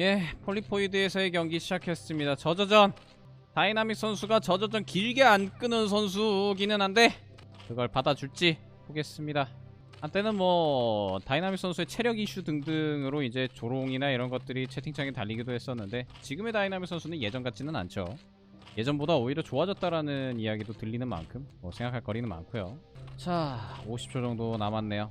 예, 폴리포이드에서의 경기 시작했습니다. 저저전 다이나믹 선수가 저저전 길게 안 끄는 선수기는 한데 그걸 받아줄지 보겠습니다. 한때는 뭐 다이나믹 선수의 체력 이슈 등등으로 이제 조롱이나 이런 것들이 채팅창에 달리기도 했었는데 지금의 다이나믹 선수는 예전 같지는 않죠. 예전보다 오히려 좋아졌다라는 이야기도 들리는 만큼 뭐 생각할 거리는 많고요. 자, 50초 정도 남았네요.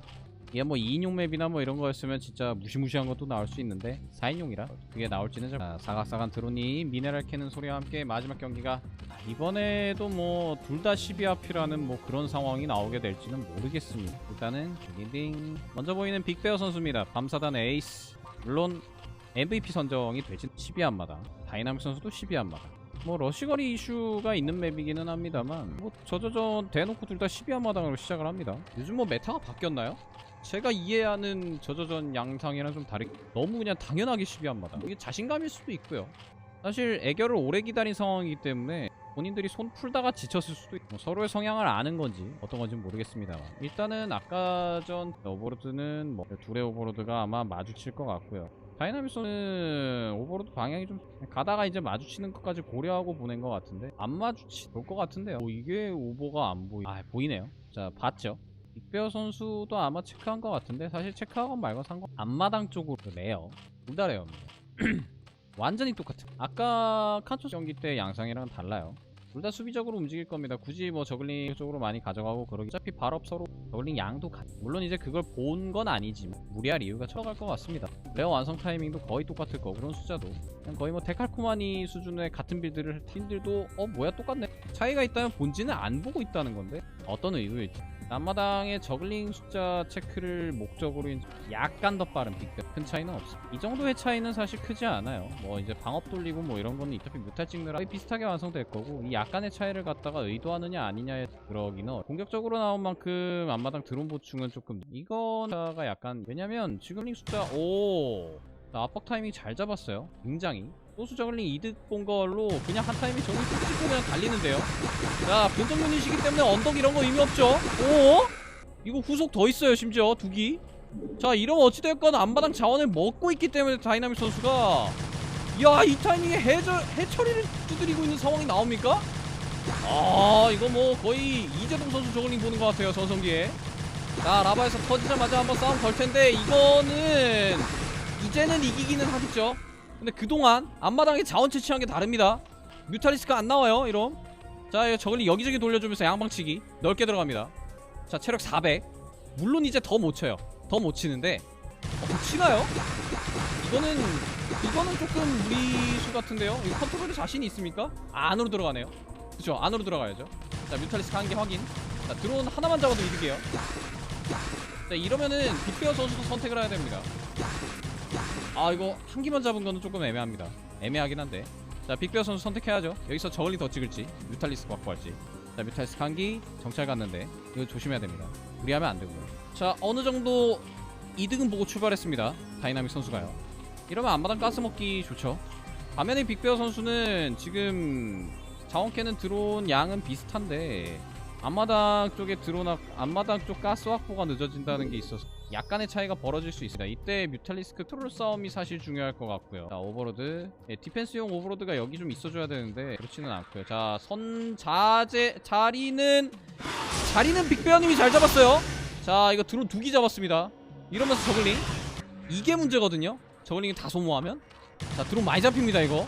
이게 뭐 2인용 맵이나 뭐 이런 거였으면 진짜 무시무시한 것도 나올 수 있는데 4인용이라 그게 나올지는 잘 아, 사각사각 드론이 미네랄 캐는 소리와 함께 마지막 경기가 아, 이번에도 뭐 둘 다 12합이라는 뭐 그런 상황이 나오게 될지는 모르겠습니다. 일단은 딩딩 먼저 보이는 빅베어 선수입니다. 밤사단 에이스. 물론 MVP 선정이 되진 12합마다. 다이나믹 선수도 12합마다. 뭐 러시거리 이슈가 있는 맵이기는 합니다만 뭐 저저저 대놓고 둘 다 12합마당으로 시작을 합니다. 요즘 뭐 메타가 바뀌었나요? 제가 이해하는 저저전 양상이랑 좀 다르게 너무 그냥 당연하게 12합마다. 이게 자신감일 수도 있고요. 사실 애결을 오래 기다린 상황이기 때문에 본인들이 손 풀다가 지쳤을 수도 있고 뭐 서로의 성향을 아는 건지 어떤 건지 는 모르겠습니다만. 일단은 아까 전 오버로드는 뭐 둘의 오버로드가 아마 마주칠 것 같고요. 다이나믹스는 오버로드 방향이 좀 가다가 이제 마주치는 것까지 고려하고 보낸 것 같은데 안 마주치 볼 것 같은데요. 뭐 이게 오버가 안 보이 아 보이네요. 자 봤죠 빅베어 선수도 아마 체크한 것 같은데 사실 체크하건 말건 상관 앞마당 쪽으로 레어 둘다 레어입니다 완전히 똑같은. 아까 칸초 경기 때 양상이랑 달라요. 둘 다 수비적으로 움직일 겁니다. 굳이 뭐 저글링 쪽으로 많이 가져가고 그러기 어차피 발업 서로 저글링 양도 같. 물론 이제 그걸 본 건 아니지만 무리할 이유가 쳐갈 것 같습니다. 레어 완성 타이밍도 거의 똑같을 거고 그런 숫자도. 그냥 거의 뭐 데칼코마니 수준의 같은 빌드를 할 팀들도 어 뭐야 똑같네. 차이가 있다면 본질은 안 보고 있다는 건데 어떤 의도일지 앞마당의 저글링 숫자 체크를 목적으로 약간 더 빠른 빅백 큰 차이는 없어 이 정도의 차이는 사실 크지 않아요. 뭐 이제 방업 돌리고 뭐 이런 거는 어차피 뮤탈 찍느라 거의 비슷하게 완성될 거고 이 약간의 차이를 갖다가 의도하느냐 아니냐에 어려- 공격적으로 나온 만큼 앞마당 드론 보충은 조금 이거가 약간 왜냐면 지금 숫자 오 자, 압박 타이밍 잘 잡았어요. 굉장히 소수 저글링 이득 본 걸로 그냥 한 저기 뚝 찍고 그냥 달리는데요. 자 변정 유닛이기 때문에 언덕 이런 거 의미 없죠? 오? 이거 후속 더 있어요 심지어. 두기. 자 이러면 어찌됐건 앞마당 자원을 먹고 있기 때문에 다이나믹 선수가. 야 이 타이밍에 해저, 해처리를 두드리고 있는 상황이 나옵니까? 아 이거 뭐 거의 이재동 선수 저글링 보는 것 같아요 전성기에. 자 라바에서 터지자마자 한번 싸움 걸 텐데 이거는 이제는 이기기는 하겠죠 근데 그동안 앞마당에 자원 채취한 게 다릅니다. 뮤탈리스크가 안 나와요 이럼 자 저글링 여기저기 돌려주면서 양방치기 넓게 들어갑니다. 자 체력 400 물론 이제 더 못 쳐요. 더 못 치는데. 어, 치나요? 이거는 이거는 조금 무리수 같은데요? 이거 컨트롤에 자신이 있습니까? 아, 안으로 들어가네요. 그쵸 안으로 들어가야죠. 자 뮤탈리스크 한 개 확인. 자 드론 하나만 잡아도 이득이에요. 자 이러면은 빅베어 선수도 선택을 해야 됩니다 아 이거 한 기만 잡은 거는 조금 애매합니다. 애매하긴 한데. 자 빅베어 선수 선택해야죠. 여기서 저글링 더 찍을지 뮤탈리스크 확보할지. 자 뮤탈리스크 한기 정찰 갔는데 이거 조심해야 됩니다. 무리하면 안 되고요. 자 어느 정도 이득은 보고 출발했습니다. 다이나믹 선수가요. 이러면 앞마당 가스 먹기 좋죠. 반면에 빅베어 선수는 지금 자원 캐는 드론 양은 비슷한데 앞마당 쪽에 드론 확, 앞마당 쪽 가스 확보가 늦어진다는 게 있어서 약간의 차이가 벌어질 수 있습니다. 이때 뮤탈리스크 트롤 싸움이 사실 중요할 것 같고요. 자 오버로드 예, 디펜스용 오버로드가 여기 좀 있어줘야 되는데 그렇지는 않고요. 자 선 자제 자리는 자리는 빅베어님이 잘 잡았어요. 자 이거 드론 두 기 잡았습니다. 이러면서 저글링 이게 문제거든요. 저글링이 다 소모하면 자 드론 많이 잡힙니다 이거.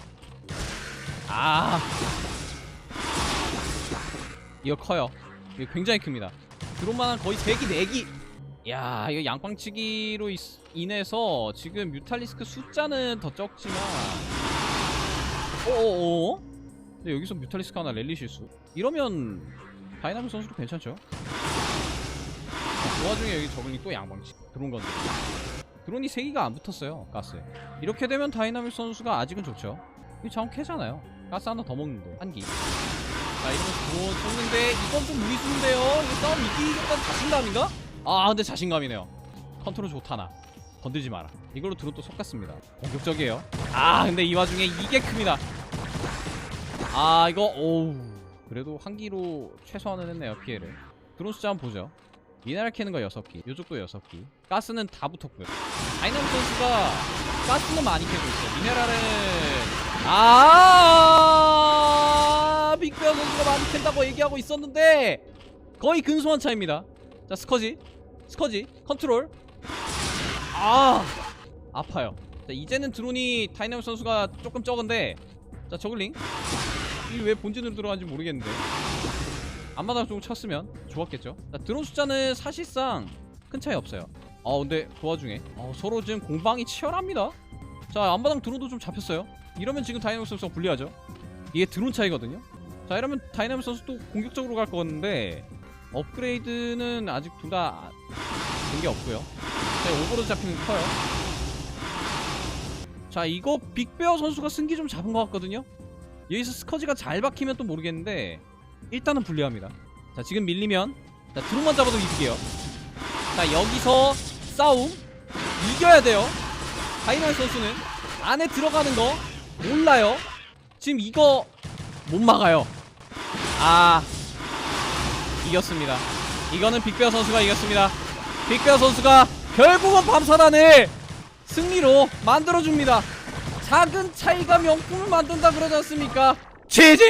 아 이거 커요. 이거 굉장히 큽니다. 드론만한 거의 3기, 4기. 야, 이거 양방치기로 있- 인해서 지금 뮤탈리스크 숫자는 더 적지만 어어어? 근데 여기서 뮤탈리스크 하나 랠리 실수. 이러면 다이나믹 선수도 괜찮죠? 그 와중에 여기 저글링 또 양방치. 드론 건데. 드론이 3기가 안 붙었어요, 가스에. 이렇게 되면 다이나믹 선수가 아직은 좋죠. 이거 자원 캐잖아요. 가스 하나 더 먹는데. 한 기. 자 이러면 드론 쏘는데 이건 좀 무리수인데요 이거 싸움 이기겠다는 자신감인가? 아 근데 자신감이네요. 컨트롤 좋다 나. 건들지 마라. 이걸로 드론 또 속았습니다. 공격적이에요. 아 근데 이 와중에 이게 큽니다. 아 이거 오우. 그래도 한 기로 최소한은 했네요 피해를. 드론 숫자 한번 보죠. 미네랄 캐는 거 6기 요쪽도 6기. 가스는 다 붙었고요. 다이나믹 선수가 가스는 많이 캐고 있어요. 미네랄은 아! 빅베어 선수가 많이 캔다고 얘기하고 있었는데 거의 근소한 차입니다 자 스커지. 스커지. 컨트롤. 아 아파요. 자 이제는 드론이 다이나믹 선수가 조금 적은데 자 저글링. 이게 왜 본진으로 들어간지 모르겠는데. 앞마당 좀 쳤으면 좋았겠죠. 자 드론 숫자는 사실상 큰 차이 없어요. 아 근데 그 와중에 어, 서로 지금 공방이 치열합니다. 자 앞마당 드론도 좀 잡혔어요. 이러면 지금 다이나믹 선수가 불리하죠. 이게 드론 차이거든요. 자 이러면 다이나믹 선수 또 공격적으로 갈 거같는데 업그레이드는 아직 둘 다 된 게 없고요. 자 오버로드 잡히는 게 커요. 자 이거 빅베어 선수가 승기 좀 잡은 것 같거든요. 여기서 스커지가 잘 박히면 또 모르겠는데 일단은 불리합니다. 자 지금 밀리면 자 드론만 잡아도 이길게요. 자 여기서 싸움 이겨야 돼요. 다이나믹 선수는 안에 들어가는 거 몰라요. 지금 이거 못 막아요. 아 이겼습니다. 이거는 빅베어 선수가 이겼습니다. 빅베어 선수가 결국은 밤사단을 승리로 만들어줍니다. 작은 차이가 명품을 만든다 그러지 않습니까? 제제